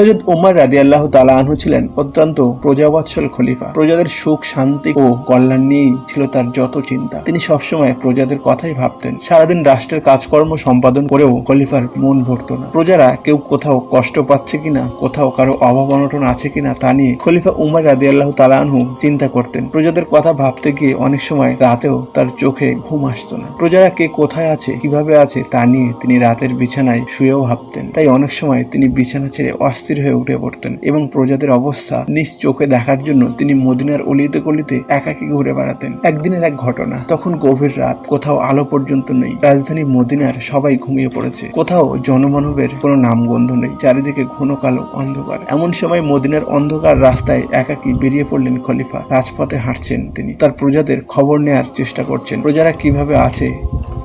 হজরত উমর রাদি আল্লাহ আনহু ছিলেন অত্যন্ত প্রজাবৎসল খলিফা। প্রজাদের সুখ, শান্তি ও কল্যাণ নিয়েই ছিল তার যত চিন্তা। তিনি সবসময় প্রজাদের কথাই ভাবতেন। সারাদিন রাষ্ট্রের কাজকর্ম সম্পাদন করেও খলিফার মন ভরত না। প্রজারা কেউ কোথাও কষ্ট পাচ্ছে কিনা, কোথাও কারও অভাব অনটন আছে কিনা তা নিয়ে খলিফা উমর রাদি আল্লাহ আনহু চিন্তা করতেন। প্রজাদের কথা ভাবতে গিয়ে অনেক সময় রাতেও তার চোখে ঘুম আসতো না। প্রজারা কে কোথায় আছে, কীভাবে আছে তা নিয়ে তিনি রাতের বিছানায় শুয়েও ভাবতেন। তাই অনেক সময় তিনি বিছানা ছেড়ে অস্থির হয়ে উঠে পড়তেন এবং প্রজাদের অবস্থা নিজ চোখে দেখার জন্য তিনি মদিনার অলিতে গলিতে একাকী ঘুরে বেড়াতেন। একদিনের এক ঘটনা। তখন গভীর রাত। কোথাও আলো পর্যন্ত নেই। রাজধানী মদিনার সবাই ঘুমিয়ে পড়েছে। কোথাও জনমানবের কোনো নামগন্ধ নেই। চারিদিকে ঘন কালো অন্ধকার। এমন সময় মদিনার অন্ধকার রাস্তায় একাকী বেরিয়ে পড়লেন খলিফা। রাজপথে হাঁটছেন তিনি। তার প্রজাদের খবর নেয়ার চেষ্টা করছেন। প্রজারা কীভাবে আছে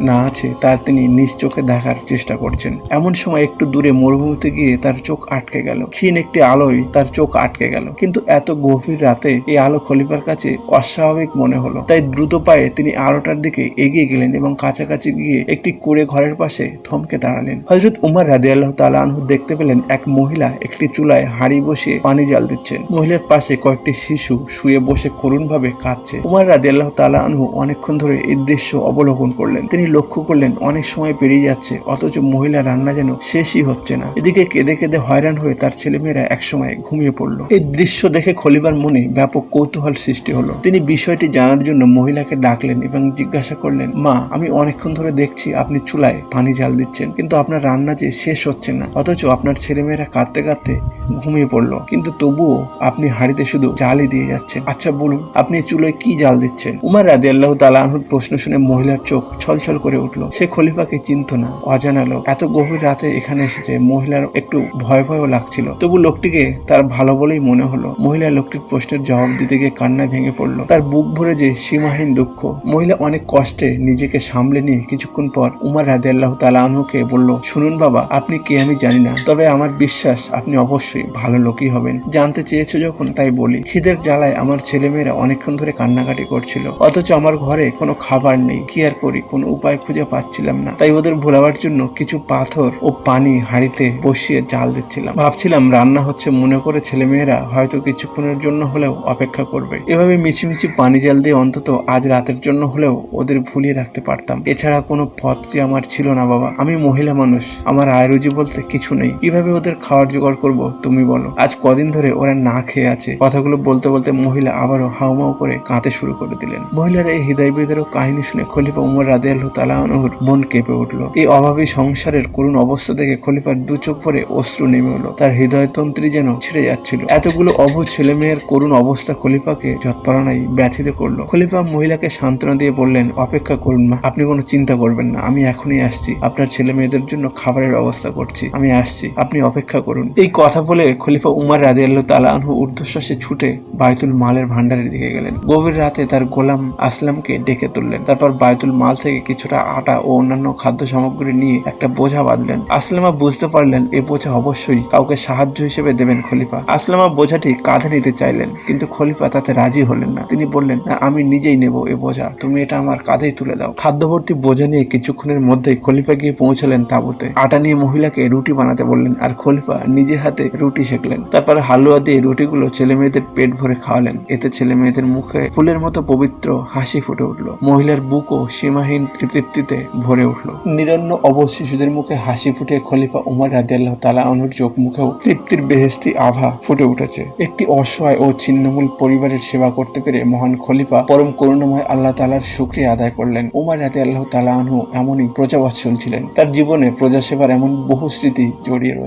না আছে, তা তিনি নিজ চোখে দেখার চেষ্টা করছেন। এমন সময় একটু দূরে মরুভূমিতে গিয়ে তার চোখ আটকে গেল। ক্ষীণ একটি আলোয় তার চোখ আটকে গেল। কিন্তু এত গভীর রাতে এই আলো খলিফার কাছে অস্বাভাবিক মনে হলো। তাই দ্রুত পায়ে তিনি আলোটার দিকে এগিয়ে গেলেন এবং কাছাকাছি গিয়ে একটি কুড়ে ঘরের পাশে থমকে দাঁড়ালেন। হজরত উমর রাদে আল্লাহ তালানহু দেখতে পেলেন এক মহিলা একটি চুলায় হাড়ি বসিয়ে পানি জাল দিচ্ছেন। মহিলার পাশে কয়েকটি শিশু শুয়ে বসে করুণভাবে কাঁদছে। উমর রাদে আল্লাহ তালানহু অনেকক্ষণ ধরে এই দৃশ্য অবলোকন করলেন। তিনি লক্ষ্য করলেন, অনেক সময় পেরিয়ে যাচ্ছে, অথচ মহিলা রান্না যেন শেষই হচ্ছে না। এদিকে কেঁদে কেঁদে হয়রান হয়ে তার ছেলেমেয়েরা একসময় ঘুমিয়ে পড়ল। এই দৃশ্য দেখে খলিবার মনে ব্যাপক কৌতূহল সৃষ্টি হলো। তিনি বিষয়টি জানার জন্য মহিলাকে ডাকলেন এবং জিজ্ঞাসা করলেন, মা, আমি অনেকক্ষণ ধরে দেখছি আপনি চুলায় পানি জাল দিচ্ছেন, কিন্তু আপনার রান্না যে শেষ হচ্ছে না, অথচ আপনার ছেলেমেয়েরা কাঁদতে কাঁদতে ঘুমিয়ে পড়ল। কিন্তু তবুও আপনি হাড়িতে শুধু জালই দিয়ে যাচ্ছেন। আচ্ছা বলুন, আপনি চুলোয় কি জাল দিচ্ছেন? উমার রাদি আল্লাহ তালাহুর প্রশ্ন শুনে মহিলার চোখ ছলছল করে উঠল। সে খলিফাকে চিনত না, অজানা লোক। এত গভীর রাতে এখানে এসেছে, মহিলার একটু ভয় ভয়ও লাগছিল। তবু লোকটিকে তার ভালো বলেই মনে হলো, মহিলা লোকটির প্রশ্নের জবাব দিতে গিয়ে কান্না ভেঙে পড়ল। তার বুক ভরে যে সীমাহীন দুঃখ। মহিলা অনেক কষ্টে নিজেকে সামলে নিয়ে কিছুক্ষণ পর উমার রাদে আল্লাহ তালাহুকে বলল, শুনুন বাবা, আপনি কে আমি জানি না। তবে আমার বিশ্বাস, আপনি অবশ্যই ভালো লোকই হবেন। জানতে চেয়েছো যখন, তাই বলি। খিদের জ্বালায় আমার ছেলেমেয়েরা অনেকক্ষণ ধরে কান্নাকাটি করছিল। অথচ আমার ঘরে কোনো খাবার নেই। কি আর করি? কোনো উপায় খুঁজে পাচ্ছিলাম না। তাই ওদের ভোলাবার জন্য কিছু পাথর ও পানি হাঁড়িতে বসিয়ে জাল দিচ্ছিলাম। ভাবছিলাম রান্না হচ্ছে মনে করে ছেলেমেয়েরা হয়তো কিছুক্ষণের জন্য হলেও অপেক্ষা করবে। এভাবে মিছিমিছি পানি জাল দিয়ে অন্তত আজ রাতের জন্য হলেও ওদের ভুলিয়ে রাখতে পারতাম। এছাড়া কোনো পথ যে আমার ছিল না বাবা। আমি মহিলা মানুষ। আমার আয় রুজি বলতে কিছু নেই। কীভাবে ওদের খাওয়ার জোগাড় করব তুমি বলো। আজ কদিন ধরে ওরা না খেয়ে আছে। কথাগুলো বলতে বলতে মহিলা আবারও হাউমাউ করে কাঁদতে শুরু করে দিলেন। মহিলার এই হৃদয় বিদারক কাহিনী শুনে খলিফা উমর রাদে তালাহুর মন কেঁপে উঠল। এই অভাবী সংসারের করুণ অবস্থা দেখে খলিফার দু চোখ পরে অশ্রু নেমে হলো তার হৃদয়তন্ত্রী যেন ছিঁড়ে যাচ্ছিল। এতগুলো অবুধ ছেলে মেয়ের করুণ অবস্থা খলিফাকে যৎপরণাই ব্যথিত করল। খলিফা মহিলাকে সান্ত্বনা দিয়ে বললেন, অপেক্ষা করুন মা, আপনি কোনো চিন্তা করবেন না। আমি এখনই আসছি। আপনার ছেলে মেয়েদের জন্য খাবারের ব্যবস্থা করছি। আমি আসছি। আপনি অপেক্ষা করুন। এই কথা বলে খলিফা উমার রাদে আল্লাহ তালাহু ঊর্ধ্বশ্বাসে ছুটে বায়তুল মালের ভান্ডারের দিকে গেলেন। গভীর রাতে তার গোলাম আসলামকে ডেকে তুললেন। তারপর বায়তুল মাল থেকে কিছুটা আটা ও অন্যান্য খাদ্য সামগ্রী নিয়ে একটা বোঝা বাঁধলেন। আসলামা বুঝতে পারলেন এ বোঝা অবশ্যই কাউকে সাহায্য হিসেবে দেবেন খলিফা। আসলামা বোঝাটি কাঁধে নিতে চাইলেন, কিন্তু খলিফা তাতে রাজি হলেন না। তিনি বললেন, না, আমি নিজেই নেব এ বোঝা। তুমি এটা আমার কাঁধেই তুলে দাও। খাদ্যভর্তি বোঝা নিয়ে কিছুক্ষণের মধ্যেই খলিফা গিয়ে পৌঁছলেন তাঁবুতে। আটা নিয়ে মহিলাকে রুটি বানাতে বললেন, আর খলিফা নিজে হাতে রুটি সেকলেন তারপর হালুয়া দিয়ে রুটিগুলো ছেলে মেয়েদের পেট ভরে খাওয়ালেন। এতে ছেলে মেয়েদের মুখে ফুলের মতো পবিত্র হাসি ফুটে উঠল। মহিলার বুকও সীমাহীন তৃপ্তিতে ভরে উঠল। নিরন্ন অবশ শিশুদের মুখে হাসি ফুটে খলিফা উমর রাদিয়াল্লাহ তালা অনুর চোখ মুখেও তৃপ্তির বেহেস্তি আভা ফুটে উঠেছে। একটি অসহায় ও ছিন্নমূল পরিবারের সেবা করতে পেরে মহান খলিফা পরম করুণময় আল্লাহ তালার শুক্রিয়া আদায় করলেন। উমার রাতে আল্লাহ তালা আনহু এমনই প্রজাবৎসল ছিলেন। তার জীবনে প্রজা সেবার এমন বহু স্মৃতি জড়িয়ে রয়েছে।